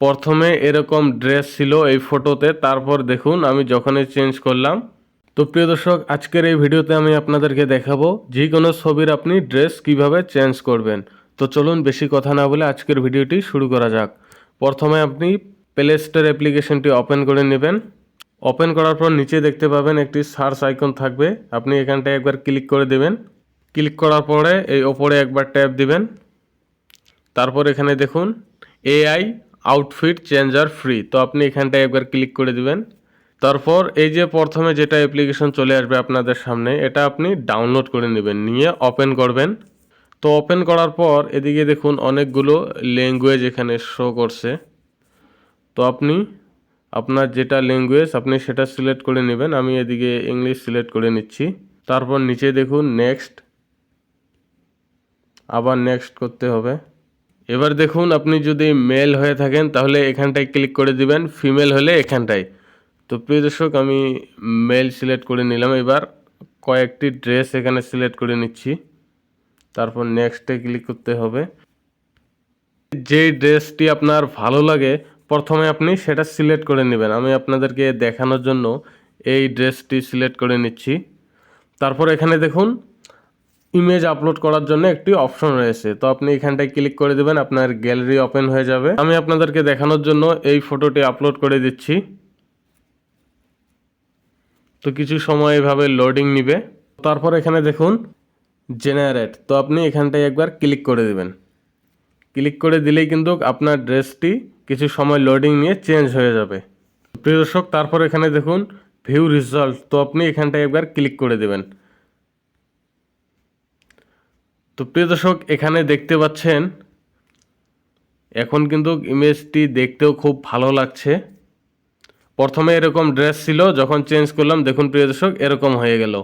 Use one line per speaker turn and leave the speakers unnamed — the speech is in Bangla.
প্রথমে এরকম ড্রেস ছিল এই ফটোতে, তারপর দেখুন আমি যখনই চেঞ্জ করলাম। তো প্রিয় দর্শক, আজকের এই ভিডিওতে আমি আপনাদেরকে দেখাবো যে কোনো ছবির আপনি ড্রেস কীভাবে চেঞ্জ করবেন। তো চলুন বেশি কথা না বলে আজকের ভিডিওটি শুরু করা যাক। প্রথমে আপনি প্লে স্টোর অ্যাপ্লিকেশনটি ওপেন করে নেবেন। ওপেন করার পর নিচে দেখতে পাবেন একটি সার্চ আইকন থাকবে। আপনি এখানটায় একবার ক্লিক করে দেবেন। ক্লিক করার পরে এই ওপরে একবার ট্যাপ দিবেন। তারপর এখানে দেখুন এআই আউটফিট চেঞ্জার ফ্রি তো আপনি এখানটায় একবার ক্লিক করে দিবেন। তারপর এই যে প্রথমে যেটা অ্যাপ্লিকেশন চলে আসবে আপনাদের সামনে, এটা আপনি ডাউনলোড করে নেবেন, নিয়ে ওপেন করবেন। তো ওপেন করার পর এদিকে দেখুন অনেকগুলো ল্যাঙ্গুয়েজ এখানে শো করছে। তো আপনি আপনার যেটা ল্যাঙ্গুয়েজ আপনি সেটা সিলেক্ট করে নেবেন। আমি এদিকে ইংলিশ সিলেক্ট করে নিচ্ছি। তারপর নিচে দেখুন নেক্সট আবার নেক্সট করতে হবে। এবার দেখুন আপনি যদি মেল হয়ে থাকেন, তাহলে এখানটায় ক্লিক করে দিবেন ফিমেল হলে এখানটায়। তো প্রিয় দর্শক, আমি মেল সিলেক্ট করে নিলাম এবার। কয়েকটি ড্রেস এখানে সিলেক্ট করে নিচ্ছি। তারপর নেক্সটে ক্লিক করতে হবে। যেই ড্রেসটি আপনার ভালো লাগে, প্রথমে আপনি সেটা সিলেক্ট করে নেবেন। আমি আপনাদেরকে দেখানোর জন্য এই ড্রেসটি সিলেক্ট করে নিচ্ছি। তারপর এখানে দেখুন ইমেজ আপলোড করার জন্য একটি অপশন রয়েছে। তো আপনি এখানটায় ক্লিক করে দেবেন, আপনার গ্যালারি ওপেন হয়ে যাবে। আমি আপনাদেরকে দেখানোর জন্য এই ফটোটি আপলোড করে দিচ্ছি। তো কিছু সময় এভাবে লোডিং নিবে। তারপর এখানে দেখুন জেনারেট তো আপনি এখানটায় একবার ক্লিক করে দেবেন। ক্লিক করে দিলেই কিন্তু আপনার ড্রেসটি কিছু সময় লোডিং নিয়ে চেঞ্জ হয়ে যাবে। প্রিয় দর্শক, তারপর এখানে দেখুন ভিউ রেজাল্ট তো আপনি এখানটায় একবার ক্লিক করে দেবেন। তো প্রিয় দর্শক, এখানে দেখতে পাচ্ছেন, এখন কিন্তু ইমেজটি দেখতেও খুব ভালো লাগছে। প্রথমে এরকম ড্রেস ছিল, যখন চেঞ্জ করলাম, দেখুন প্রিয় দর্শক, এরকম হয়ে গেল।